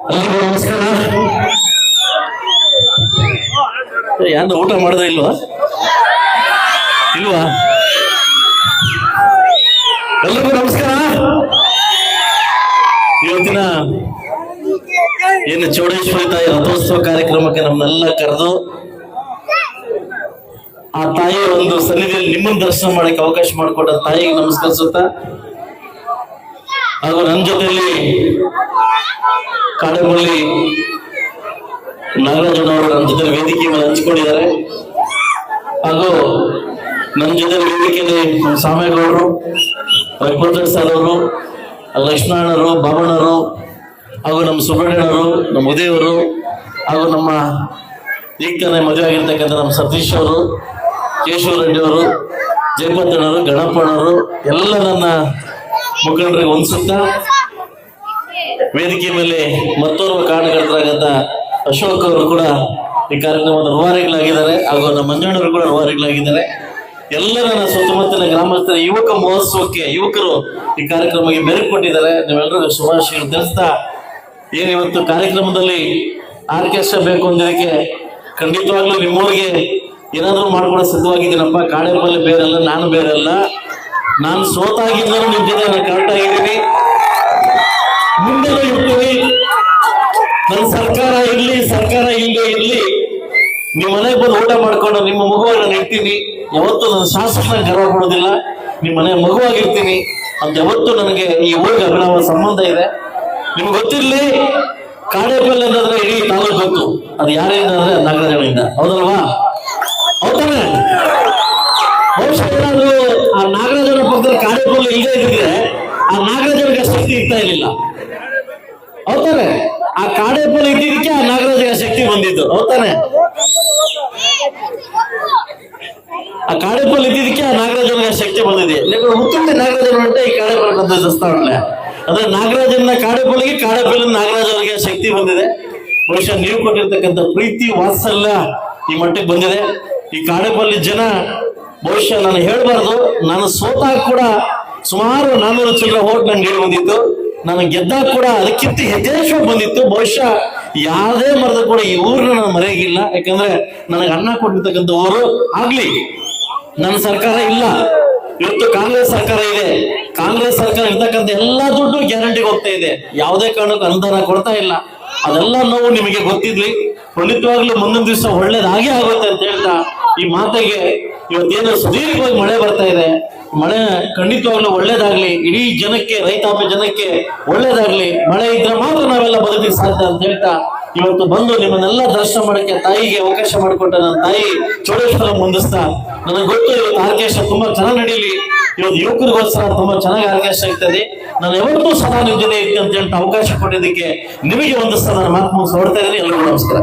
ನಮಸ್ಕಾರ. ಯಾರು ಊಟ ಮಾಡಿದೆ ಇಲ್ವಾ? ಇಲ್ವಾ? ಎಲ್ಲರಿಗೂ ನಮಸ್ಕಾರ. ಇವತ್ತಿನ ಏನು ಚೌಡೇಶ್ವರಿ ತಾಯಿ ರಥೋತ್ಸವ ಕಾರ್ಯಕ್ರಮಕ್ಕೆ ನಮ್ಮನ್ನೆಲ್ಲ ಕರೆದು ಆ ತಾಯಿಯ ಒಂದು ಸನ್ನಿಧಿಯಲ್ಲಿ ನಿಮ್ಮನ್ನು ದರ್ಶನ ಮಾಡಕ್ಕೆ ಅವಕಾಶ ಮಾಡಿಕೊಟ್ಟ ತಾಯಿಗೆ ನಮಸ್ಕರಿಸುತ್ತಾ ಹಾಗೂ ನನ್ನ ಜೊತೆಯಲ್ಲಿ ಕಾಡಂಬಳ್ಳಿ ನಾಗರಾಜನವರು ನನ್ನ ಜೊತೆ ವೇದಿಕೆ ಮೇಲೆ ಹಂಚಿಕೊಂಡಿದ್ದಾರೆ. ಹಾಗೂ ನನ್ನ ಜೊತೆ ವೇದಿಕೆಯಲ್ಲಿ ಸಾಮೇಗೌಡರು ರಘುಪತ್ರ ಸರ್ ಅವರು, ಲಕ್ಷ್ಮಣರು, ಬಾಬಣ್ಣರು, ಹಾಗೂ ನಮ್ಮ ಸುಬ್ರಹ್ಮಣ್ಯರು, ನಮ್ಮ ಉದಯವರು, ಹಾಗೂ ನಮ್ಮ ಈಗ ಮದುವೆ ಆಗಿರ್ತಕ್ಕಂಥ ನಮ್ಮ ಸತೀಶ್ ಅವರು, ಕೇಶವ ರೆಡ್ಡಿ ಅವರು ಎಲ್ಲ ನನ್ನ ಮುಖಂಡರಿಗೆ ಹೊಂದಿಸುತ್ತಾ ವೇದಿಕೆ ಮೇಲೆ ಮತ್ತೋರ್ವ ಕಾರಣಕರ್ತರಾಗಂತ ಅಶೋಕ್ ಅವರು ಕೂಡ ಈ ಕಾರ್ಯಕ್ರಮದ ರೂವಾರಿಗಳಾಗಿದ್ದಾರೆ ಹಾಗೂ ನಮ್ಮ ಮಂಜಣ್ಣವರು ಕೂಡ ರೂವಾರಿಗಳಾಗಿದ್ದಾರೆ. ಎಲ್ಲರ ಸುತ್ತಮುತ್ತಲಿನ ಗ್ರಾಮಸ್ಥರ ಯುವಕ ಮಹೋತ್ಸವಕ್ಕೆ ಯುವಕರು ಈ ಕಾರ್ಯಕ್ರಮಕ್ಕೆ ಮೆರುಗು ಕೊಟ್ಟಿದ್ದಾರೆ. ನೀವೆಲ್ಲರಿಗೂ ಶುಭಾಶಯಗಳು ತಿಳಿಸ್ತಾ ಏನು ಇವತ್ತು ಕಾರ್ಯಕ್ರಮದಲ್ಲಿ ಆರ್ಕೆಸ್ಟ್ರಾ ಬೇಕು ಅಂದಿದ್ದಕ್ಕೆ ಖಂಡಿತವಾಗ್ಲೂ ನಿಮ್ಮೂರಿಗೆ ಏನಾದರೂ ಮಾಡ್ಕೊಡೋ ಸಿದ್ಧವಾಗಿದ್ದೀನಪ್ಪ. ಕಾಡೇಪಲ್ಲಿ ಬೇರೆಲ್ಲ ನಾನು ಬೇರೆಲ್ಲ ನಾನು ಸೋತಾಗಿದ್ದರೂ ನಿಮ್ಮ ಜೊತೆ ನಾನು ಕರೆಕ್ಟ್ ಆಗಿದ್ದೀನಿ ಮುಂದೆ ಇರ್ತೀವಿ. ನನ್ನ ಸರ್ಕಾರ ಇರ್ಲಿ, ಸರ್ಕಾರ ಇಲ್ಲದೆ ಇರ್ಲಿ. ನಿಮ್ಮ ಮನೆಗೆ ಬಂದು ಊಟ ಮಾಡ್ಕೊಂಡು ನಿಮ್ಮ ಮಗುವಾಗಿ ನಾನು ಇರ್ತೀನಿ ಯಾವತ್ತೂ ನನ್ನ ಶಾಸಕನ ಗರ್ವ ಕೊಡೋದಿಲ್ಲ. ನಿಮ್ಮ ಮನೆ ಮಗುವಾಗಿರ್ತೀನಿ. ಅಂತ ಯಾವತ್ತೂ ನನಗೆ ಈ ಊರಿಗೆ ಅಭಿನವ ಸಂಬಂಧ ಇದೆ. ನಿಮ್ಗೆ ಗೊತ್ತಿರ್ಲಿ, ಕಾಡೇಪಲ್ಲಿ ಅಂತಂದ್ರೆ ಇಡೀ ತಾಲೂಕು ಗೊತ್ತು. ಅದು ಯಾರಿಂದ ಅಂದ್ರೆ ನಗರಗಳಿಂದ. ಹೌದಲ್ವಾ? ಹೌದಾನೆ ಬಹುಶಃ ಆ ನಾಗರಾಜನ ಪಕ್ಕದಲ್ಲಿ ಕಾಡೇಪಲ್ಲಿ ಇಲ್ಲದೆ ಇದ್ರೆ ಆ ನಾಗರಾಜನಿಗೆ ಶಕ್ತಿ ಇರ್ತಾ ಇರಲಿಲ್ಲ. ಹೌದಾನೆ. ಆ ಕಾಡೇಪಲ್ಲಿ ಇದ್ದಿದ್ದಕ್ಕೆ ಆ ನಾಗರಾಜನಿಗೆ ಶಕ್ತಿ ಬಂದಿದ್ದು. ಹೌದಾನೆ. ಆ ಕಾಡೇಪಲ್ಲಿ ಇದ್ದಿದ್ದಕ್ಕೆ ಆ ನಾಗರಾಜನಿಗೆ ಶಕ್ತಿ ಬಂದಿದೆ. ಹುತ್ತುಂಡಿ ನಾಗರಾಜನ ಹೊಂಟೆ ಈ ಕಾಡೇಪಲ್ಲಿ ಬಂದ ದಸ್ತಾವಣೆ ಅಂದ್ರೆ ನಾಗರಾಜನ ಕಾಡೇಪಲ್ಲಿಗೆ ಕಾಡೇಪಲ್ಲಿ ನಾಗರಾಜನಿಗೆ ಶಕ್ತಿ ಬಂದಿದೆ. ಬಹುಶಃ ನೀವು ಕೊಟ್ಟಿರ್ತಕ್ಕಂಥ ಪ್ರೀತಿ ವಾತ್ಸಲ್ಯ ಈ ಮಟ್ಟಕ್ಕೆ ಬಂದಿದೆ. ಈ ಕಾಡೇಪಲ್ಲಿ ಜನ ಬಹುಶಃ ನಾನು ಹೇಳಬಾರ್ದು, ನಾನು ಸೋತಾಗ ಕೂಡ ಸುಮಾರು ನಾನ್ನೂರು ಚಿಲ್ಲರೆ ಹೋಗಿ ನನ್ಗೆ ಹೇಳಿ ಬಂದಿತ್ತು. ನಾನು ಗೆದ್ದಾಗ ಕೂಡ ಅದಕ್ಕಿಂತ ಹೆಚ್ಚೇಶ್ವ ಬಂದಿತ್ತು. ಬಹುಶಃ ಯಾವುದೇ ಮರದ ಕೂಡ ಈ ಊರನ್ನ ನಾನು ಮರೆಯಾಗಿಲ್ಲ. ಯಾಕಂದ್ರೆ ನನಗೆ ಅನ್ನ ಕೊಟ್ಟಿರ್ತಕ್ಕಂಥ ಊರು ಆಗ್ಲಿ. ನನ್ನ ಸರ್ಕಾರ ಇಲ್ಲ. ಇವತ್ತು ಕಾಂಗ್ರೆಸ್ ಸರ್ಕಾರ ಇದೆ. ಕಾಂಗ್ರೆಸ್ ಸರ್ಕಾರ ಇರ್ತಕ್ಕಂಥ ಎಲ್ಲಾ ದುಡ್ಡು ಗ್ಯಾರಂಟಿಗೆ ಹೋಗ್ತಾ ಇದೆ. ಯಾವುದೇ ಕಾರಣಕ್ಕೂ ಅನುದಾನ ಕೊಡ್ತಾ ಇಲ್ಲ. ಅದೆಲ್ಲ ನೋವು ನಿಮಗೆ ಗೊತ್ತಿದ್ವಿ ಖಂಡಿತವಾಗ್ಲೂ ಮುಂದಿನ ದಿವಸ ಒಳ್ಳೇದಾಗೇ ಆಗುತ್ತೆ ಅಂತ ಹೇಳ್ತಾ ಈ ಮಾತಿಗೆ ಇವತ್ತೇನು ಸುದೀರ್ಘವಾಗಿ ಮಳೆ ಬರ್ತಾ ಇದೆ. ಮಳೆ ಖಂಡಿತವಾಗ್ಲೂ ಒಳ್ಳೇದಾಗ್ಲಿ. ಇಡೀ ಜನಕ್ಕೆ, ರೈತಾಪಿ ಜನಕ್ಕೆ ಒಳ್ಳೇದಾಗ್ಲಿ. ಮಳೆ ಇದ್ರೆ ಮಾತ್ರ ನಾವೆಲ್ಲ ಬದುಕಲಿಕ್ಕೆ ಸಾಧ್ಯ ಅಂತ ಹೇಳ್ತಾ ಇವತ್ತು ಬಂದು ನಿಮ್ಮನ್ನೆಲ್ಲ ದರ್ಶನ ಮಾಡಕ್ಕೆ ತಾಯಿಗೆ ಅವಕಾಶ ಮಾಡಿಕೊಟ್ಟ ನನ್ನ ತಾಯಿ ಚೋಡೇಶ್ವರ ಮುಂದಿಸ್ತಾ. ನನಗೆ ಗೊತ್ತು ಇವತ್ತು ಆರ್ಕೇಶ ತುಂಬಾ ಚೆನ್ನಾಗಿ ನಡೀಲಿ. ಇವತ್ತು ಯುವಕರಿಗೋಸ್ಕರ ತುಂಬಾ ಚೆನ್ನಾಗಿ ಆರ್ಕೇಶ ಆಗ್ತದೆ. ನಾನು ಯಾವತ್ತೂ ಸದಾ ನಿಮ್ ಜೊತೆ ಅಂತ ಹೇಳ್ತಾ ಅವಕಾಶ ಕೊಟ್ಟಿದ್ದಕ್ಕೆ ನಿಮಗೆ ಒಂದಿಸ್ತಾ ನಾನು ಮಾತು ಮುಗಿಸ್ ಹೊಡ್ತಾ ಇದ್ದೀನಿ. ಎಲ್ಲರಿಗೂ ನಮಸ್ಕಾರ.